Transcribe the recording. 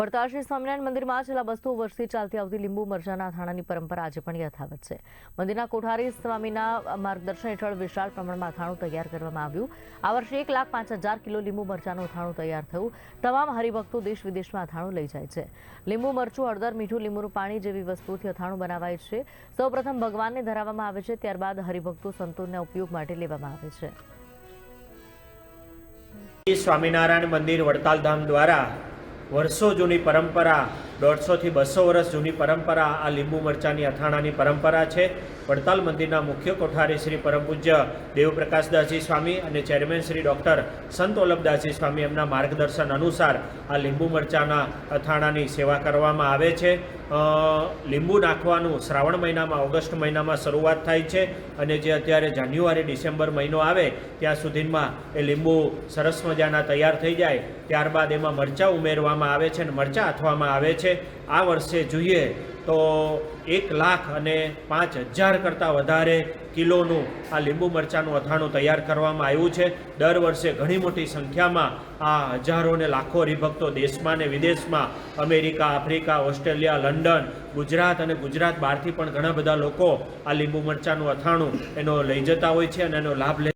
વડતાલ શ્રી સ્વામિનારાયણ મંદિરમાં છેલ્લા બસો વર્ષથી ચાલતી આવતી લીંબુ મરચાના અથાણાની પરંપરા આજે પણ યથાવત છે. મંદિરના કોઠારી સ્વામીના માર્ગદર્શન હેઠળ વિશાળ પ્રમાણમાં અથાણું તૈયાર કરવામાં આવ્યું. આ વર્ષે એક લાખ પાંચ હજાર કિલો લીંબુ મરચાનું અથાણું તૈયાર થયું. તમામ હરિભક્તો દેશ વિદેશમાં અથાણું લઈ જાય છે. લીંબુ મરચું, હળદર, મીઠું, લીંબુનું પાણી જેવી વસ્તુઓથી અથાણું બનાવાય છે. સૌપ્રથમ ભગવાનને ધરાવવામાં આવે છે, ત્યારબાદ હરિભક્તો સંતોના ઉપયોગ માટે લેવામાં આવે છે. સ્વામિનારાયણ મંદિર વડતાલ ધામ દ્વારા વર્ષો જૂની પરંપરા દોઢસોથી બસો વર્ષ જૂની પરંપરા આ લીંબુ મરચાની અથાણાની પરંપરા છે. વડતાલ મંદિરના મુખ્ય કોઠારી શ્રી પરમ પૂજ્ય દેવપ્રકાશદાસજી સ્વામી અને ચેરમેન શ્રી ડૉક્ટર સંત વલ્લભદાસજી સ્વામી એમના માર્ગદર્શન અનુસાર આ લીંબુ મરચાના અથાણાની સેવા કરવામાં આવે છે. લીંબુ નાખવાનું શ્રાવણ મહિનામાં, ઓગસ્ટ મહિનામાં શરૂઆત થાય છે અને જે અત્યારે જાન્યુઆરી, ડિસેમ્બર મહિનો આવે ત્યાં સુધીમાં એ લીંબુ સરસ મજાના તૈયાર થઈ જાય. ત્યારબાદ એમાં મરચાં ઉમેરવામાં આવે છે અને મરચાં આથવામાં આવે છે. આ વર્ષે જોઈએ તો એક લાખ અને પાંચ હજાર કરતાં વધારે કિલોનું આ લીંબુ મરચાંનું અથાણું તૈયાર કરવામાં આવ્યું છે. દર વર્ષે ઘણી મોટી સંખ્યામાં આ હજારો ને લાખો હરિભક્તો દેશમાં ને વિદેશમાં America, Africa, Australia, London, Gujarat અને ગુજરાત બહારથી પણ ઘણા બધા લોકો આ લીંબુ મરચાંનું અથાણું એનો લઈ જતા હોય છે અને એનો લાભ લે